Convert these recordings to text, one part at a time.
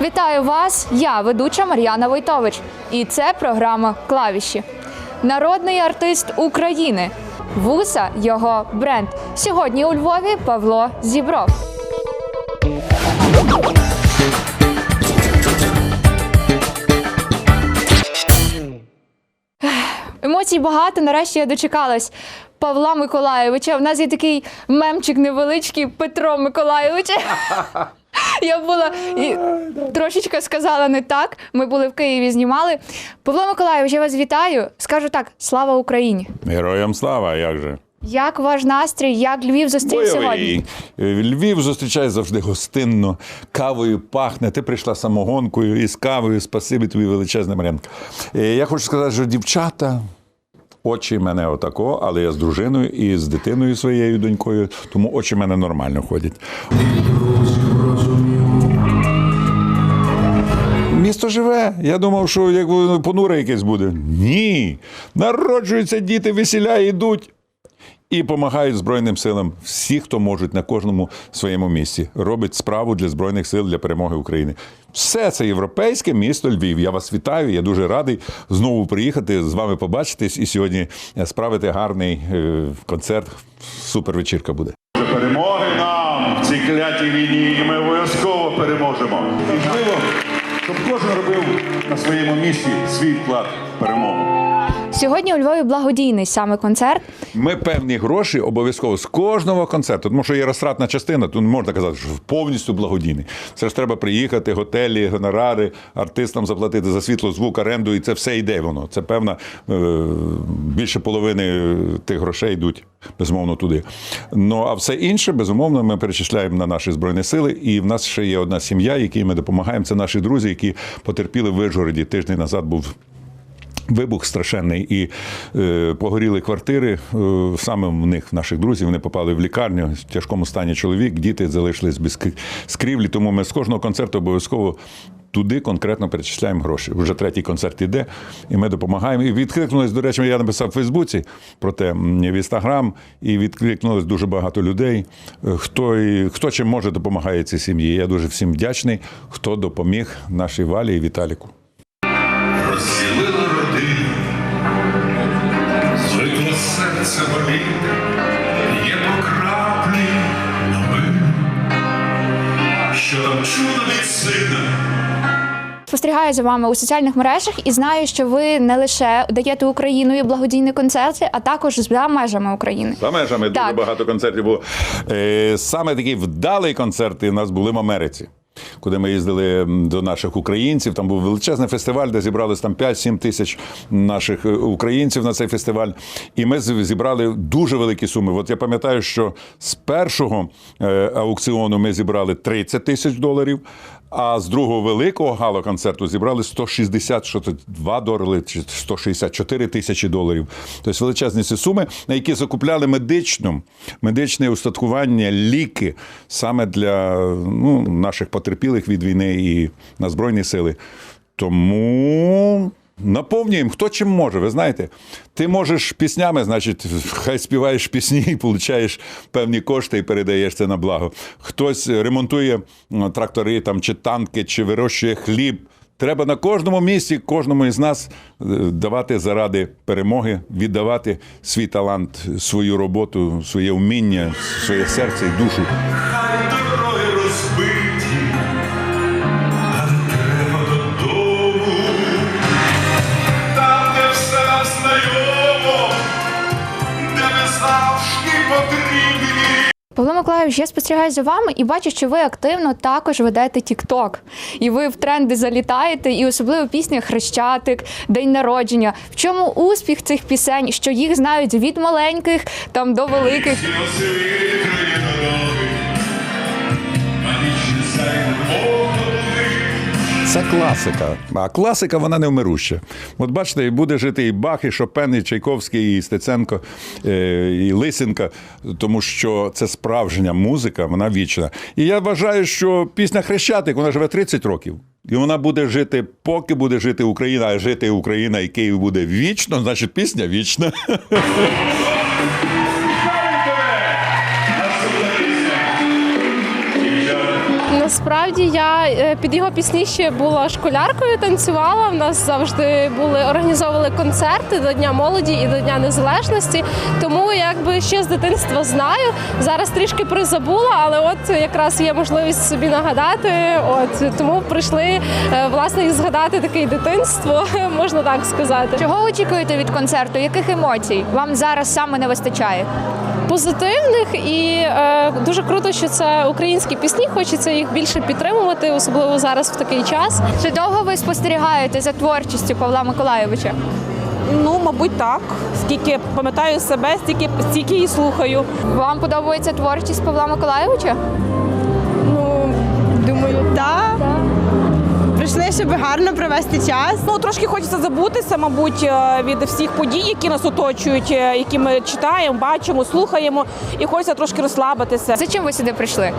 Вітаю вас! Я ведуча Мар'яна Войтович. І це програма Клавіші. Народний артист України. Вуса його бренд. Сьогодні у Львові Павло Зібров. Емоцій багато. Нарешті я дочекалась Павла Миколайовича. У нас є такий мемчик невеличкий Петро Миколайович. Я була і трошечки сказала не так. Ми були в Києві, знімали. Павло Миколайович, я вас вітаю. Скажу так: слава Україні! Героям слава, як же? Як ваш настрій? Як Львів зустрів сьогодні? Бойовий. Львів зустрічає завжди гостинно, кавою пахне. Ти прийшла самогонкою і з кавою. Спасибі тобі величезне Марянка. Е, Я хочу сказати, що дівчата. Очі мене отако, але я з дружиною і з дитиною своєю донькою, тому очі мене нормально ходять. Місто живе. Я думав, що як понуре якесь буде. Ні. Народжуються діти, весіля йдуть. І допомагають Збройним силам. Всі, хто можуть на кожному своєму місці, робить справу для Збройних сил для перемоги України. Все це європейське місто Львів. Я вас вітаю. Я дуже радий знову приїхати з вами побачитись і сьогодні справити гарний е, концерт. Супер вечірка буде. Перемоги нам в цій клятій війні, і ми обов'язково переможемо. Щоб кожен робив на своєму місці свій вклад в перемогу. Сьогодні у Львові благодійний саме концерт. Ми певні гроші обов'язково з кожного концерту, тому що є розтратна частина, тут можна казати, що повністю благодійний. Це ж треба приїхати, готелі, гонорари, артистам заплатити за світло, звук, оренду, і це все йде воно. Це певна е, більше половини тих грошей йдуть безумовно туди. Ну а все інше, безумовно, ми перечисляємо на наші збройні сили. І в нас ще є одна сім'я, якій ми допомагаємо. Це наші друзі, які потерпіли в Вижгороді. Тиждень назад був. Вибух страшенний і е, погоріли квартири. Е, саме в них, наших друзів, вони попали в лікарню в тяжкому стані чоловік, діти залишились без скрівлі. Тому ми з кожного концерту обов'язково туди конкретно перечисляємо гроші. Вже третій концерт іде, і ми допомагаємо. І відкликнулись, до речі, я написав в Фейсбуці про те в інстаграм, і відкликнулось дуже багато людей. Е, Хто, і, хто чим може допомагає цій сім'ї. Я дуже всім вдячний, хто допоміг нашій валі і Віталіку. Серце боліти, є по краплі новин, що там чудо від сина. Спостерігаю за вами у соціальних мережах і знаю, що ви не лише даєте Україною благодійні концерти, а також за межами України. За межами дуже багато концертів було. Е, саме такі вдалий концерти у нас були в Америці. Куди ми їздили до наших українців, там був величезний фестиваль, де зібралися там 5-7 тисяч наших е, українців на цей фестиваль. І ми зібрали дуже великі суми. От я пам'ятаю, що з першого е, аукціону ми зібрали 30 тисяч доларів, а з другого великого гала-концерту зібрали 160, що це 2 долари чи 164 тисячі доларів. Тобто величезні ці суми, на які закупляли медичну, медичне устаткування, ліки саме для ну, наших потерпілих від війни і на Збройні сили. Тому. Наповнюємо, хто чим може. Ви знаєте, ти можеш піснями, значить, хай співаєш пісні і получаєш певні кошти і передаєш це на благо. Хтось ремонтує трактори там, чи танки, чи вирощує хліб. Треба на кожному місці, кожному із нас е, давати заради перемоги, віддавати свій талант, свою роботу, своє вміння, своє серце і душу. Знайомо, де ми завжди потрібні. Павло Миколаївич, я спостерігаю за вами і бачу, що ви активно також ведете TikTok. І ви в тренди залітаєте, і особливо пісня Хрещатик, День народження. В чому успіх цих пісень, що їх знають від маленьких там до великих? Всі дороги, Це класика. А класика вона невмируща. От бачите, буде жити і Бах, і Шопен, і Чайковський, і Стеценко, е, і Лисенка, тому що це справжня музика, вона вічна. І я вважаю, що пісня Хрещатик вона живе 30 років. І вона буде жити, поки буде жити Україна, а жити Україна і Київ буде вічно, значить пісня вічна. насправді я е, під його пісні ще була школяркою, танцювала. У нас завжди були організовували концерти до Дня молоді і до Дня Незалежності. Тому якби ще з дитинства знаю. Зараз трішки призабула, але от якраз є можливість собі нагадати. От тому прийшли е, власне і згадати таке дитинство, можна так сказати. Чого очікуєте від концерту? Яких емоцій вам зараз саме не вистачає? Позитивних і е, дуже круто, що це українські пісні. Хочеться їх більше підтримувати, особливо зараз в такий час. Чи довго ви спостерігаєте за творчістю Павла Миколайовича? Ну, мабуть, так. Скільки пам'ятаю себе, стільки стільки і слухаю. Вам подобається творчість Павла Миколайовича? Щоб гарно провести час. Ну, трошки хочеться забутися, мабуть, е, від всіх подій, які нас оточують, е, які ми читаємо, бачимо, слухаємо, і хочеться трошки розслабитися. За чим ви сюди прийшли?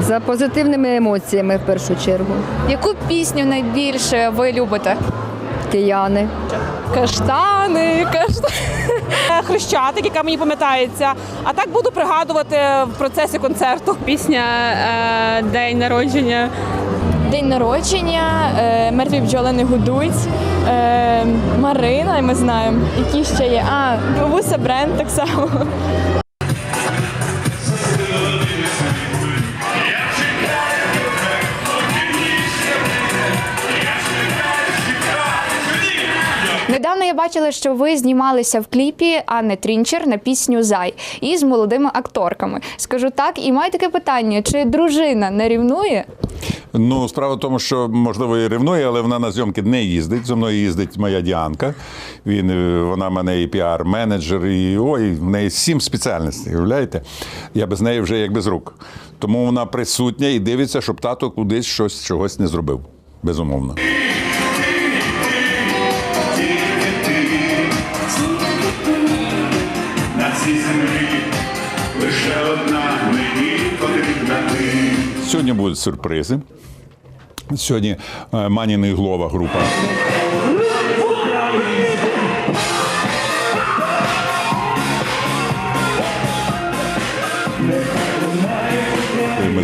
За позитивними емоціями в першу чергу. Яку пісню найбільше ви любите? Кияни. Каштани, каштани. Е, Хрещатик, яка мені пам'ятається. А так буду пригадувати в процесі концерту. Пісня День народження. День народження, е, мертві бджоли не гудуть, е, Марина, ми знаємо, які ще є. А, бабуся бренд так само. Недавно я бачила, що ви знімалися в кліпі Анни Трінчер на пісню Зай із молодими акторками. Скажу так, і маю таке питання: чи дружина не рівнує? Ну, справа в тому, що можливо і ревнує, але вона на зйомки не їздить. Зі мною їздить моя Діанка. Він, е, вона мене і піар-менеджер, і ой, в неї сім спеціальностей. Уявляєте? Я без неї вже як без рук. Тому вона присутня і дивиться, щоб тато кудись щось чогось не зробив. Безумовно. Сьогодні будуть сюрпризи. Сьогодні е, Маніна і Глова група.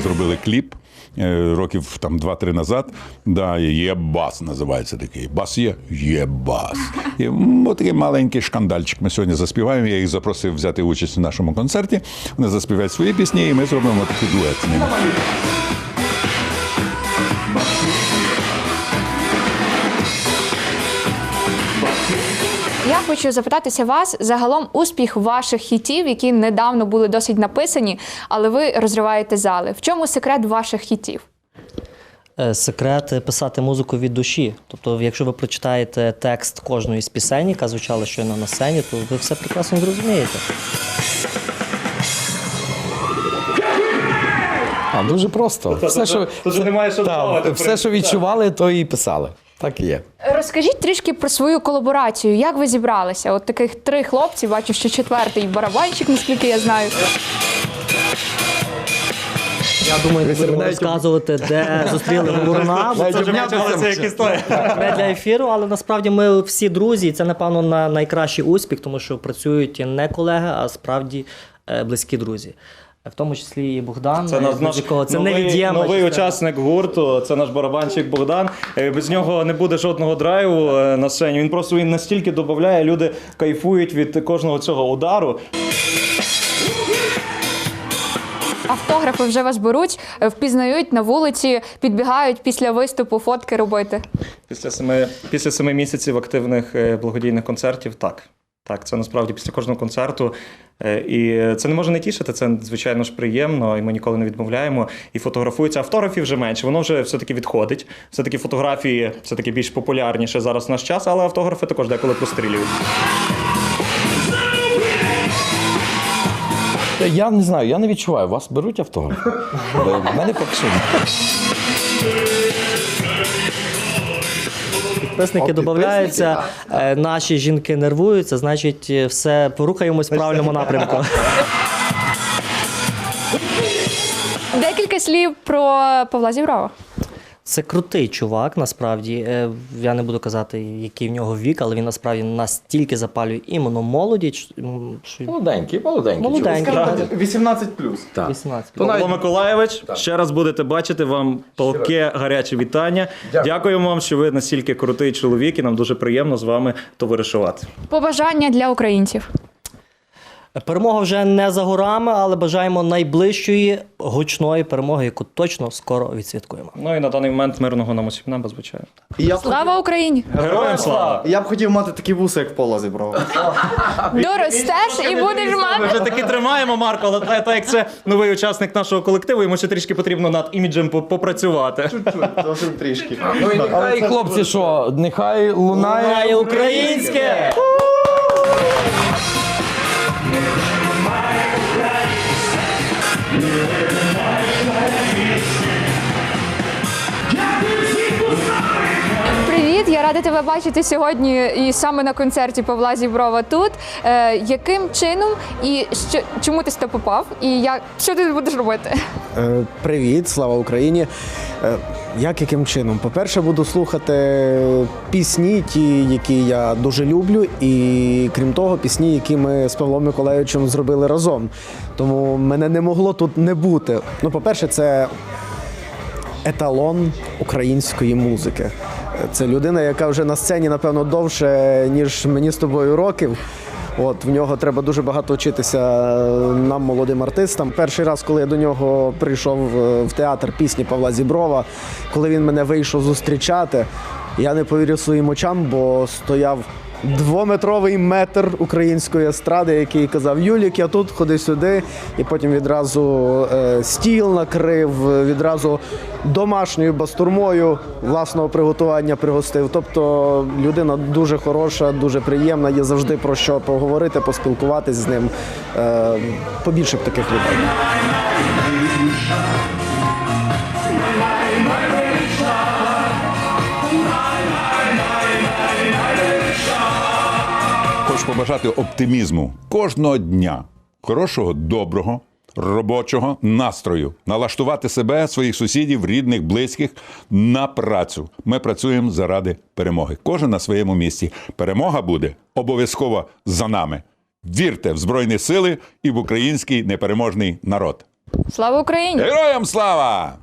Зробили кліп е, років там 2-3 назад. Да, є бас, називається такий. Бас є, є бас. І такий маленький шкандальчик. Ми сьогодні заспіваємо. Я їх запросив взяти участь у нашому концерті. Вони заспівають свої пісні, і ми зробимо такий дует з ними. Я хочу запитатися вас загалом успіх ваших хітів, які недавно були досить написані, але ви розриваєте зали. В чому секрет ваших хітів? Е, Секрет писати музику від душі. Тобто, якщо ви прочитаєте текст кожної з пісень, яка звучала щойно на сцені, то ви все прекрасно зрозумієте. А, дуже просто. Все, що, все, та, все, що відчували, то і писали. Так і є. Розкажіть трішки про свою колаборацію. Як ви зібралися? От таких три хлопці, бачу, що четвертий барабанщик, наскільки я знаю. Я думаю, не будемо розказувати, де зустріли бо Це не для ефіру, але насправді ми всі друзі, і це, напевно, на найкращий успіх, тому що працюють не колеги, а справді е, близькі друзі. В тому числі і Богдан, Це наш, наш якого це новий, новий учасник гурту. Це наш барабанщик Богдан. Е, Без нього не буде жодного драйву е, на сцені. Він просто він настільки додає, люди кайфують від кожного цього удару. Автографи вже вас беруть, е, впізнають на вулиці, підбігають після виступу фотки робити. Після семи, після семи місяців активних благодійних концертів, так. Так, це насправді після кожного концерту. Е, І це не може не тішити, це звичайно ж приємно, і ми ніколи не відмовляємо. І фотографуються. Автографів вже менше, воно вже все-таки відходить. Все-таки фотографії все-таки більш популярніше зараз в наш час, але автографи також деколи прострілюють. Я не знаю, я не відчуваю. Вас беруть автограф? В мене поки що. Підписники додаються, е, наші жінки нервуються, значить, е, все порухаємось в правильному напрямку. Декілька слів про Павла Зіброва. Це крутий чувак, насправді. Е, Я не буду казати, який в нього вік, але він насправді настільки запалює іменно молоді. що- Молоденький, молоденький. Молоденький. чувак. так. 18 плюс. Так. 18. То навіть- Павло Миколаєвич, ще раз будете бачити вам палке гаряче вітання. Дякуємо вам, що ви настільки крутий чоловік, і нам дуже приємно з вами товаришувати. Побажання для українців. Перемога вже не за горами, але бажаємо найближчої гучної перемоги, яку точно скоро відсвяткуємо. Ну і на даний момент мирного нам усім неба, звичайно. Я б Слава Україні! Героям слава! Я б хотів мати такі вуси, як Павла зібрав. Доростеш і будеш Ми мати. вже таки тримаємо, Марко, але так так як це новий учасник нашого колективу, йому ще трішки потрібно над іміджем по- попрацювати. Чуть-чуть, зовсім трішки. Ну і нехай, хлопці, що, нехай лунає. Лунає українське! Привіт, я рада тебе бачити сьогодні і саме на концерті Павла Зіброва тут. Е, яким чином і що, чому ти сюди попав? І як що ти будеш робити? Е, Привіт, слава Україні. Е, Як яким чином? По-перше, буду слухати пісні, ті, які я дуже люблю, і крім того, пісні, які ми з Павлом Миколаївичем зробили разом. Тому мене не могло тут не бути. Ну, по-перше, це еталон української музики. Це людина, яка вже на сцені, напевно, довше, ніж мені з тобою років. От в нього треба дуже багато вчитися нам, молодим артистам. Перший раз, коли я до нього прийшов е, в театр пісні Павла Зіброва, коли він мене вийшов зустрічати, я не повірив своїм очам, бо стояв двометровий метр української естради, який казав Юлік, я тут, ходи сюди. І потім відразу е, стіл накрив, відразу домашньою бастурмою власного приготування пригостив. Тобто людина дуже хороша, дуже приємна, є завжди про що поговорити, поспілкуватись з ним. Е, побільше б таких людей. Хочу побажати оптимізму кожного дня, хорошого, доброго, робочого настрою, налаштувати себе, своїх сусідів, рідних, близьких на працю. Ми працюємо заради перемоги. Кожен на своєму місці. Перемога буде обов'язково за нами. Вірте в Збройні сили і в український непереможний народ. Слава Україні! Героям слава!